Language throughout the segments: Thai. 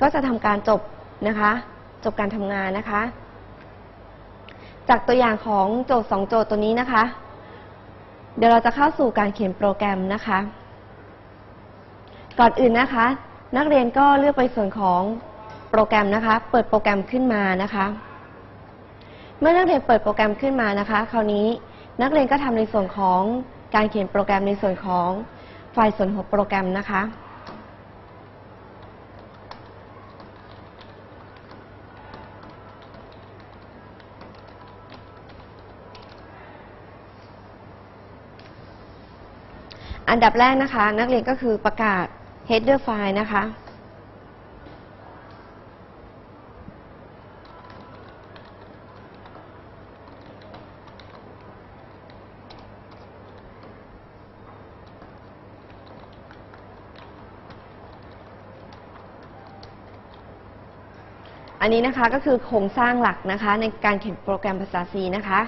ก็จะทำการจบนะคะ จบการทำงานนะคะ จากตัวอย่างของโจทย์สองโจทย์ตัวนี้นะคะ เดี๋ยวเราจะเข้าสู่การเขียนโปรแกรมนะคะ ก่อนอื่นนะคะ นักเรียนก็เลือกไปส่วนของโปรแกรมนะคะ เปิดโปรแกรมขึ้นมานะคะ เมื่อนักเรียนเปิดโปรแกรมขึ้นมานะคะ คราวนี้นักเรียนก็ทำในส่วนของการเขียนโปรแกรมในส่วนของไฟล์ส่วนของโปรแกรมนะคะ อันดับแรกนะคะ นักเรียนก็คือประกาศ header file นะคะ อันนี้นะคะก็คือโครงสร้างหลักนะคะในการเขียนโปรแกรมภาษา C นะคะ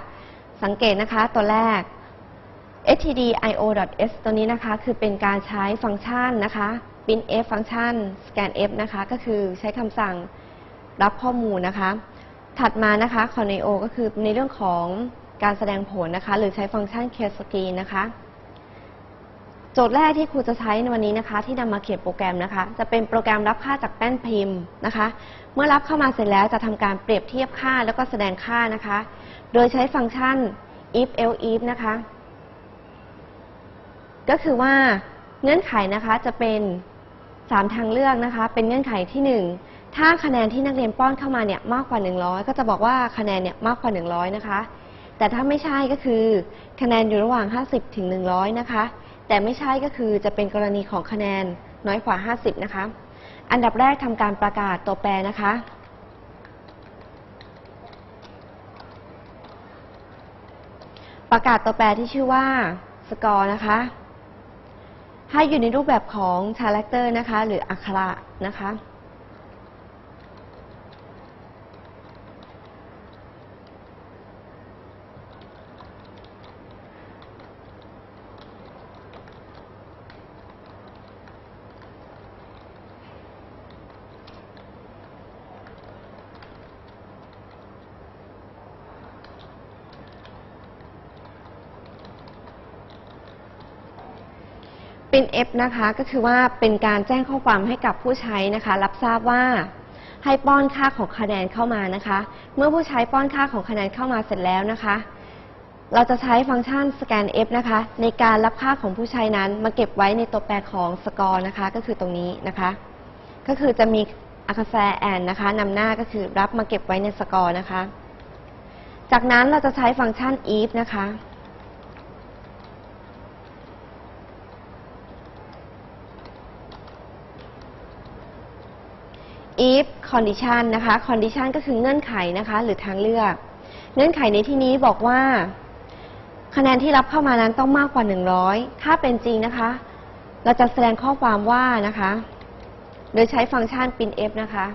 สังเกตนะคะตัวแรก stdio.s ตัวนี้นะคะ คือเป็นการใช้ฟังก์ชันนะคะ printf ฟังก์ชัน scanf นะคะ ก็คือใช้คำสั่งรับข้อมูลนะคะ ถัดมานะคะ corneo ก็คือในเรื่องของการแสดงผลนะคะ หรือใช้ฟังก์ชัน cscreen นะคะ โจทย์แรกที่ครูจะใช้ในวันนี้นะคะ ที่นำมาเขียนโปรแกรมนะคะ จะเป็นโปรแกรมรับค่าจากแป้นพิมพ์นะคะ เมื่อรับเข้ามาเสร็จแล้วจะทำการเปรียบเทียบค่าแล้วก็แสดงค่านะคะ โดยใช้ฟังก์ชัน if else if นะคะ ก็คือว่าเงื่อนไขนะคะจะเป็น3ทางเลือกนะคะ เป็นเงื่อนไขที่ 1 ถ้าคะแนนที่นักเรียนป้อนเข้ามาเนี่ยมากกว่า 100 ก็จะบอกว่าคะแนนเนี่ยมากกว่า 100 นะคะ แต่ถ้าไม่ใช่ก็คือ คะแนนอยู่ระหว่าง 50 ถึง 100 นะคะ แต่ไม่ใช่ก็คือจะเป็นกรณีของคะแนนน้อยกว่า 50 นะคะ อันดับแรกทำการประกาศตัวแปรนะคะประกาศตัวแปรที่ชื่อว่าสกอร์นะคะ ถ้าอยู่ในรูปแบบของคาแรคเตอร์นะคะ หรืออักขระนะคะ เป็น F นะคะ ก็คือว่าเป็นการแจ้งข้อความให้กับผู้ใช้นะคะ รับทราบว่าให้ป้อนค่าของคะแนนเข้ามานะคะ เมื่อผู้ใช้ป้อนค่าของคะแนนเข้ามาเสร็จแล้วนะคะ เราจะใช้ฟังก์ชัน scan f นะคะ ในการรับค่าของผู้ใช้นั้นมาเก็บไว้ในตัวแปรของสกอร์นะคะ ก็คือตรงนี้นะคะ ก็คือจะมีอักษรแอนนะคะนำหน้าก็คือรับมาเก็บไว้ในสกอร์นะคะ จากนั้นเราจะใช้ฟังก์ชัน if นะคะ if condition นะคะ condition ก็คือเงื่อนไขนะคะหรือทางเลือก เงื่อนไขในที่นี้บอกว่า คะแนนที่รับเข้ามานั้นต้องมากกว่า 100 ถ้าเป็นจริงนะคะ เราจะแสดงข้อความว่านะคะ โดยใช้ฟังก์ชัน printf นะคะ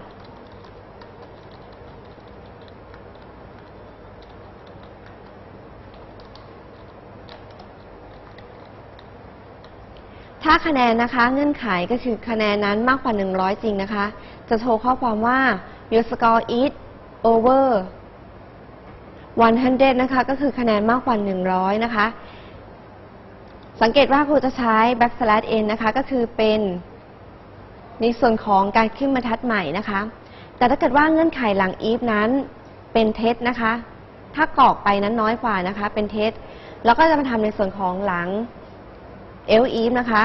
ถ้าคะแนนนะคะเงื่อนไขก็คือคะแนนนั้นมากกว่า 100 จริงนะคะ จะโชว์ข้อความว่า your score is over 100 นะคะ ก็คือคะแนนมากกว่า 100 นะคะ สังเกตว่าครูจะใช้ backslash n นะคะ ก็คือเป็นในส่วนของการขึ้นบรรทัดใหม่นะคะ แต่ถ้าเกิดว่าเงื่อนไขหลัง if นั้นเป็นเท็จนะคะ ถ้ากรอกไปนั้นน้อยกว่านะคะ เป็นเท็จ แล้วก็จะมาทำในส่วนของหลังเอลอีฟนะคะ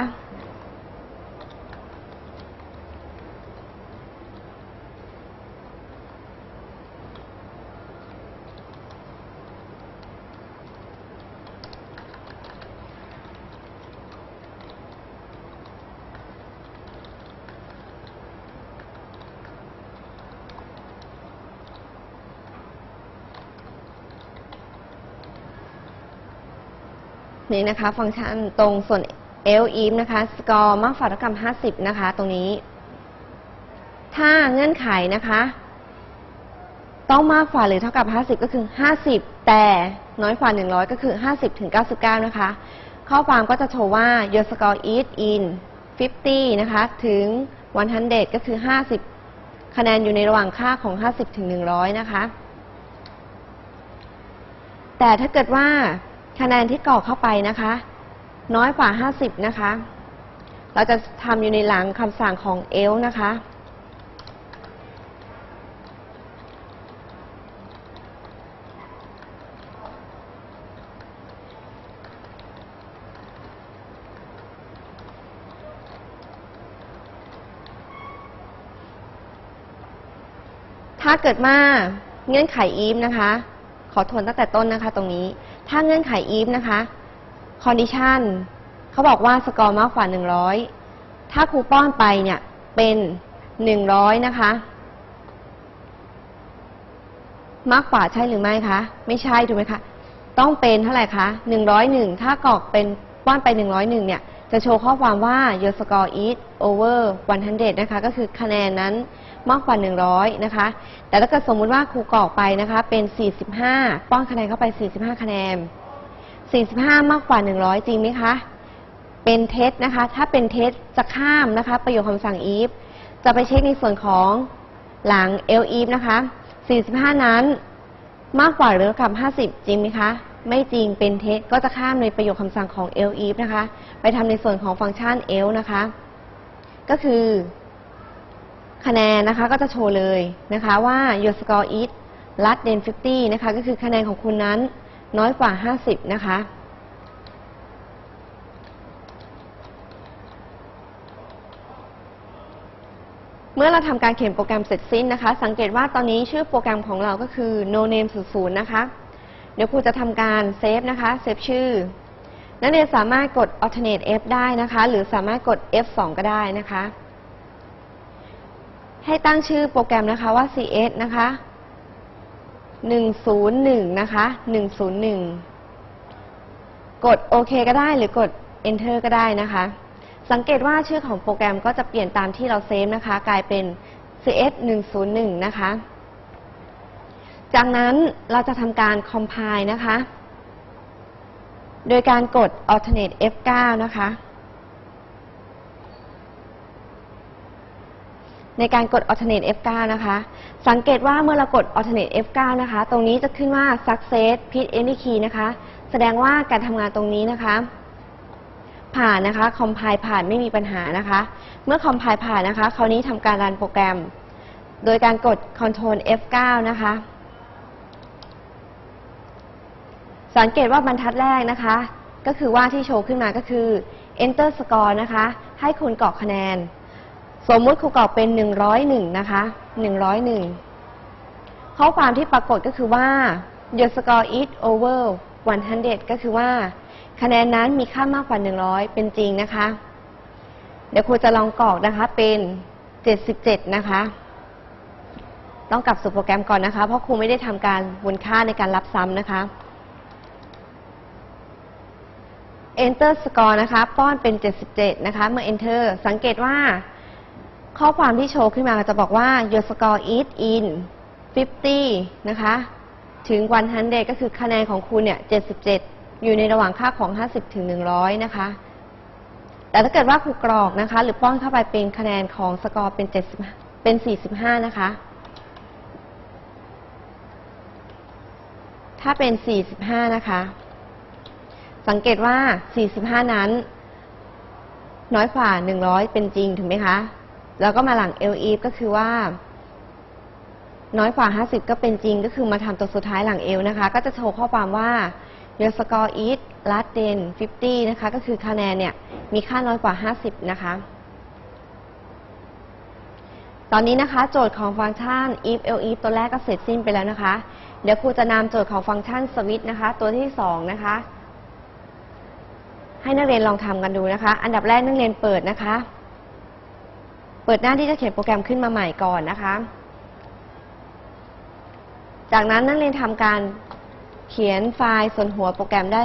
นี่นะคะฟังก์ชันตรงส่วน l e v นะคะ score มากกว่าเท่ากับ50 นะคะ ตรงนี้ ถ้าเงื่อนไขนะคะ ต้องมากกว่าหรือเท่ากับ 50 ก็คือ 50 แต่น้อยกว่า100 ก็คือ 50ถึง99 นะคะ ข้อความก็จะโชว์ว่า your score is in 50 นะคะ ถึง 100 ก็คือ 50 คะแนนอยู่ในระหว่างค่าของ 50ถึง100 นะคะ แต่ถ้าเกิดว่า คะแนนที่กรอกเข้าไปนะคะ น้อยกว่า 50 นะคะ เราจะทำอยู่ในหลังคำสั่งของ else นะคะ ถ้าเกิดว่าเงื่อนไข if นะคะ ขอทวนตั้งแต่ต้นนะคะตรงนี้ ถ้าเงื่อนไข if นะคะ condition เขาบอกว่าสกอร์มากกว่า 100 ถ้าครูป้อนไปเนี่ยเป็น 100 นะคะ มากกว่าใช่หรือไม่คะ ไม่ใช่ถูกไหมคะ ต้องเป็นเท่าไหร่คะ 101 ถ้ากรอกเป็นป้อนไป 101 เนี่ย จะโชว์ข้อความว่า your score is over 100 นะคะ ก็คือคะแนนนั้นมากกว่า 100 นะคะ แต่ถ้าเกิดสมมุติว่าครูกรอกไปนะคะ เป็น 45 ป้อนคะแนนเข้าไป 45 คะแนน 45 มากกว่า 100 จริงไหมคะ เป็นเท็จนะคะ ถ้าเป็นเท็จจะข้ามนะคะ ประโยคคำสั่ง if จะไปเช็คในส่วนของหลัง elif นะคะ 45 นั้นมากกว่าหรือเท่ากับ 50 จริงไหมคะ ไม่จริงเป็นเท็จก็จะข้ามในประโยคคำสั่งของ else if นะคะ ไปทำในส่วนของฟังก์ชัน else นะคะ ก็คือ คะแนนนะคะก็จะโชว์เลยนะคะว่า your score is less than 50 นะคะ ก็คือคะแนนของคุณนั้นน้อยกว่า 50 นะคะเมื่อเราทำการเขียนโปรแกรมเสร็จสิ้นนะคะ สังเกตว่าตอนนี้ชื่อโปรแกรมของเราก็คือ no name 00นะคะ เดี๋ยวครูจะทำการเซฟนะคะเซฟชื่อ นักเรียนสามารถกด alternate F ได้นะคะ หรือสามารถกด F2 ก็ได้นะคะ ให้ตั้งชื่อโปรแกรมนะคะว่า cs นะคะ101นะคะ101 กดโอเคก็ได้หรือกด enter ก็ได้นะคะ สังเกตว่าชื่อของโปรแกรมก็จะเปลี่ยนตามที่เราเซฟนะคะ กลายเป็น cs 101นะคะ จากนั้นเราจะทำการ compile นะคะ โดยการกด alternate F9 นะคะ ในการกด alternate F9 นะคะ สังเกตว่าเมื่อเรากด alternate F9 นะคะ ตรงนี้จะขึ้นว่า success pit any key นะคะ แสดงว่าการทำงานตรงนี้นะคะ ผ่านนะคะ compile ผ่านไม่มีปัญหานะคะ เมื่อ compile ผ่านนะคะ คราวนี้ทำการรันโปรแกรม โดยการกด control F9 นะคะ สังเกตว่าบรรทัดแรกนะคะ ก็คือว่าที่โชว์ขึ้นมาก็คือ enter score นะคะ ให้คุณกรอกคะแนน สมมุติครูกรอกเป็น 101 นะคะ 101 ข้อความที่ปรากฏก็คือว่า your score is over 100 ก็คือว่า คะแนนนั้นมีค่ามากกว่า 100 เป็นจริงนะคะ เดี๋ยวครูจะลองกรอกนะคะเป็น 77 นะคะ ต้องกลับสู่โปรแกรมก่อนนะคะ เพราะครูไม่ได้ทำการวนค่าในการรับซ้ำนะคะ enter score นะคะ ป้อนเป็น 77 นะคะ เมื่อ enter สังเกตว่าข้อความที่โชว์ขึ้นมาจะบอกว่า your score is in 50 นะคะ ถึง 100 ก็คือคะแนนของคุณเนี่ย 77 อยู่ในระหว่างค่าของ 50 ถึง 100 นะคะ แต่ถ้าเกิดว่าครูกรอกนะคะ หรือป้อนเข้าไปเป็นคะแนนของสกอร์เป็น 70 เป็น 45 นะคะ ถ้าเป็น 45 นะคะ สังเกตว่า 45 นั้น น้อยกว่า 100 เป็นจริงถูกไหมคะ แล้วก็มาหลัง l e ก็คือว่า น้อยกว่า 50 ก็เป็นจริง ก็คือมาทำตัวสุดท้ายหลัง l นะคะ ก็จะโชว์ข้อความว่า your score is less than 50 นะคะ ก็คือคะแนนเนี่ย มีค่าน้อยกว่า 50 นะคะ ตอนนี้นะคะ โจทย์ของฟังก์ชัน if else if ตัวแรกก็เสร็จสิ้นไปแล้วนะคะ เดี๋ยวครูจะนำโจทย์ของฟังก์ชัน switch นะคะ ตัวที่ 2 นะคะ ให้นักเรียนลองทำกันดูนะคะ อันดับแรกนักเรียนเปิดนะคะ เปิดหน้าที่จะเขียนโปรแกรมขึ้นมาใหม่ก่อนนะคะ จากนั้นนักเรียนทำการเขียนไฟล์ส่วนหัวโปรแกรมได้